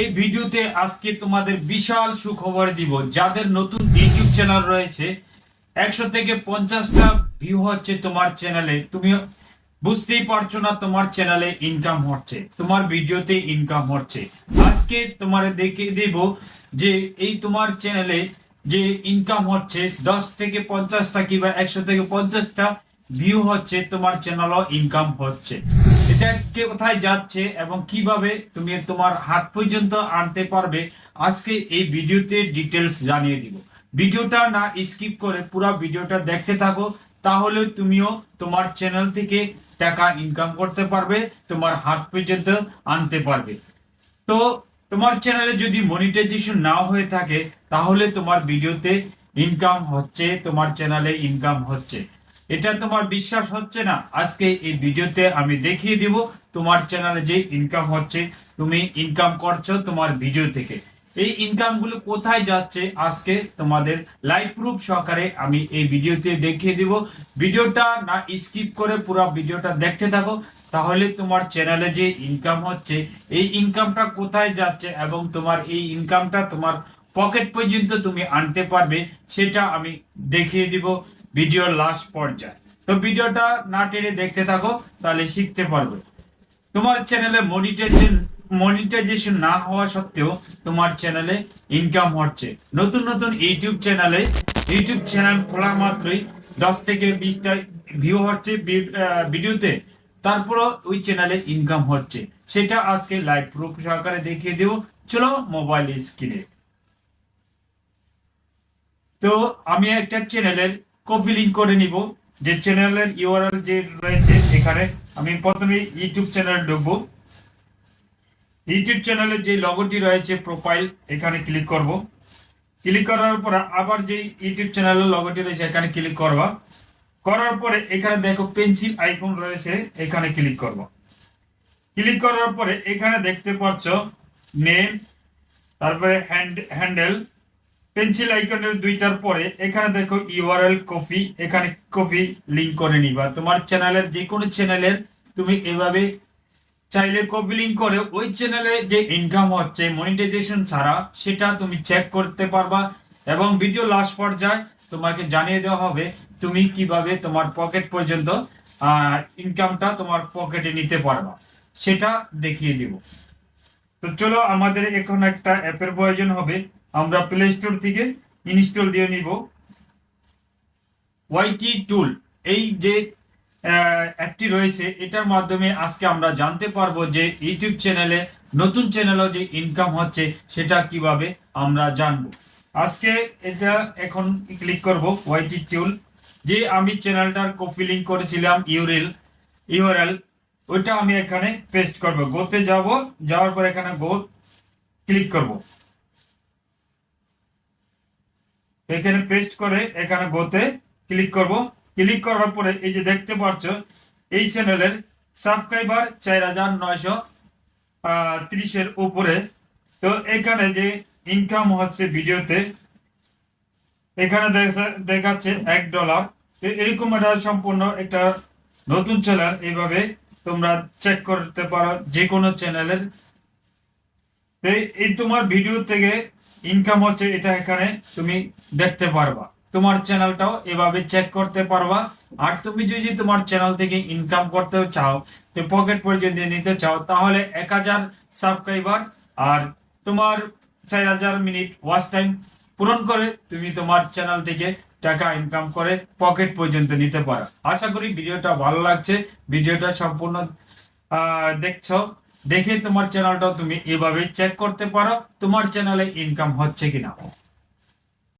এই ভিডিওতে আজকে তোমাদের বিশাল সুখবর দিব। যাদের নতুন ইউটিউব চ্যানেল রয়েছে, একশো থেকে পঞ্চাশটা ভিউ হচ্ছে তোমার চ্যানেলে তুমি বুঝতেই পারছ না তোমার চ্যানেলে ইনকাম হচ্ছে, তোমার ভিডিওতে ইনকাম হচ্ছে। আজকে তোমার দেখে দেব যে এই তোমার চ্যানেলে যে ইনকাম হচ্ছে, দশ থেকে পঞ্চাশটা কিংবা একশো থেকে পঞ্চাশটা ভিউ হচ্ছে, তোমার চ্যানেলও ইনকাম হচ্ছে। এটা কোথায় যাচ্ছে এবং কীভাবে তুমি তোমার হাত পর্যন্ত আনতে পারবে, আজকে এই ভিডিওতে ডিটেলস জানিয়ে দিব। ভিডিওটা না স্কিপ করে পুরো ভিডিওটা দেখতে থাকো, তাহলে তুমিও তোমার চ্যানেল থেকে টাকা ইনকাম করতে পারবে, তোমার হাত পর্যন্ত আনতে পারবে। তো তোমার চ্যানেলে যদি মনিটাইজেশন না হয়ে থাকে, তাহলে তোমার ভিডিওতে ইনকাম হচ্ছে, তোমার চ্যানেলে ইনকাম হচ্ছে। এটা তোমার বিশ্বাস হচ্ছে না। আজকে এই ভিডিওতে আমি দেখিয়ে দিব তোমার চ্যানেলে যে ইনকাম হচ্ছে, তুমি ইনকাম করছ তোমার ভিডিও থেকে। এই ইনকামগুলো কোথায় যাচ্ছে, আজকে তোমাদের লাইভ প্রুফ সহকারে আমি এই ভিডিওতে দেখিয়ে দিব। ভিডিওটা না স্কিপ করে পুরো ভিডিওটা দেখতে থাকো, তাহলে তোমার চ্যানেলে যে ইনকাম হচ্ছে, এই ইনকামটা কোথায় যাচ্ছে এবং তোমার এই ইনকামটা তোমার পকেট পর্যন্ত তুমি আনতে পারবে, সেটা আমি দেখিয়ে দিব। ভিডিওর লাস্ট পর্যায়ে। তো ভিডিওটা না টেনে দেখতে থাকো, তাহলে শিখতে পারবে। তোমার চ্যানেলে মনিটাইজেশন মনিটাইজেশন না হওয়া সত্ত্বেও তোমার চ্যানেলে ইনকাম হচ্ছে। নতুন নতুন ইউটিউব চ্যানেলে ইউটিউব চ্যানেল খোলা মাত্রই দশ থেকে বিশটা ভিউ হচ্ছে ভিডিওতে তারপরও ওই চ্যানেলে ইনকাম হচ্ছে। সেটা আজকে লাইভ প্রুফ সহকারে দেখিয়ে দেব। চলো মোবাইল স্ক্রিনে তো আমি একটা চ্যানেলের কপি লিঙ্ক করে নিব। যে চ্যানেলের ইউআরএল যে রয়েছে এখানে আমি প্রথমে ইউটিউব চ্যানেল ঢুকবো। ইউটিউব চ্যানেলের যে লগোটি রয়েছে প্রোফাইল এখানে ক্লিক করব। ক্লিক করার পর আবার যে ইউটিউব চ্যানেলের লগোটি রয়েছে, এখানে ক্লিক করবা। করার পরে এখানে দেখো পেন্সিল আইকন রয়েছে, এখানে ক্লিক করব। ক্লিক করার পরে এখানে দেখতে পাচ্ছ নেম তারপরে হ্যান্ড হ্যান্ডেল পেন্সিল আইকনের দুইটার পরে, এখানে দেখো ইউআরএল কপি, এখানে কপি লিংক করে নিবা। তোমার চ্যানেলের যে কোনো চ্যানেলের তুমি এভাবে চাইলে কপি লিংক করে, ওই চ্যানেলে যে ইনকাম হচ্ছে মনিটাইজেশন ছাড়া, সেটা তুমি চেক করতে পারবা এবং ভিডিও লাস্ট পর্যায়ে তোমাকে জানিয়ে দেওয়া হবে তুমি কীভাবে তোমার পকেট পর্যন্ত ইনকামটা তোমার পকেটে নিতে পারবা। সেটা দেখিয়ে দিব। তো চলো, আমাদের এখন একটা অ্যাপের প্রয়োজন হবে। আমরা প্লে স্টোর থেকে ইনস্টল দিয়ে নিব। ওয়াইটি টুল এই যে অ্যাপটি রয়েছে, এটার মাধ্যমে আজকে আমরা জানতে পারব যে ইউটিউব চ্যানেলে নতুন চ্যানেলও যে ইনকাম হচ্ছে, সেটা কীভাবে আমরা জানব। আজকে এটা এখন ক্লিক করব ওয়াইটি টুল যে আমি চ্যানেলটার কপি লিঙ্ক করেছিলাম ইউরেল ইউআরএল ওইটা আমি এখানে পেস্ট করব। গোতে যাব, যাওয়ার পর এখানে গো ক্লিক করব। এখানে পেস্ট করে এখানে গোতে ক্লিক করব। ক্লিক করার পরে এই যে দেখতে পাচ্ছ এই চ্যানেলের সাবস্ক্রাইবার চার হাজার নয়শো ত্রিশের উপরে। তো এখানে যে ইনকাম হচ্ছে ভিডিওতে, এখানে দেখা- দেখাচ্ছে এক ডলার তো এরকম একটা সম্পূর্ণ একটা নতুন চ্যানেল এইভাবে তোমরা চেক করতে পারো যে কোনো চ্যানেলের এই তোমার ভিডিও থেকে ইনকাম হচ্ছে এটা এখানে তুমি দেখতে পারবা। তোমার চ্যানেলটাও এভাবে চেক করতে পারবা। আর তুমি যদি তোমার চ্যানেল থেকে ইনকাম করতে চাও, তো পকেট পর্যন্ত নিতে চাও, তাহলে এক হাজার সাবস্ক্রাইবার আর তোমার চার হাজার মিনিট ওয়াচ টাইম পূরণ করে তুমি তোমার চ্যানেল থেকে টাকা ইনকাম করে পকেট পর্যন্ত নিতে পারো। আশা করি ভিডিওটা ভালো লাগছে। ভিডিওটা সম্পূর্ণ দেখছ। দেখে তোমার চ্যানেলটাও তুমি এভাবে চেক করতে পারো তোমার চ্যানেলে ইনকাম হচ্ছে কিনা।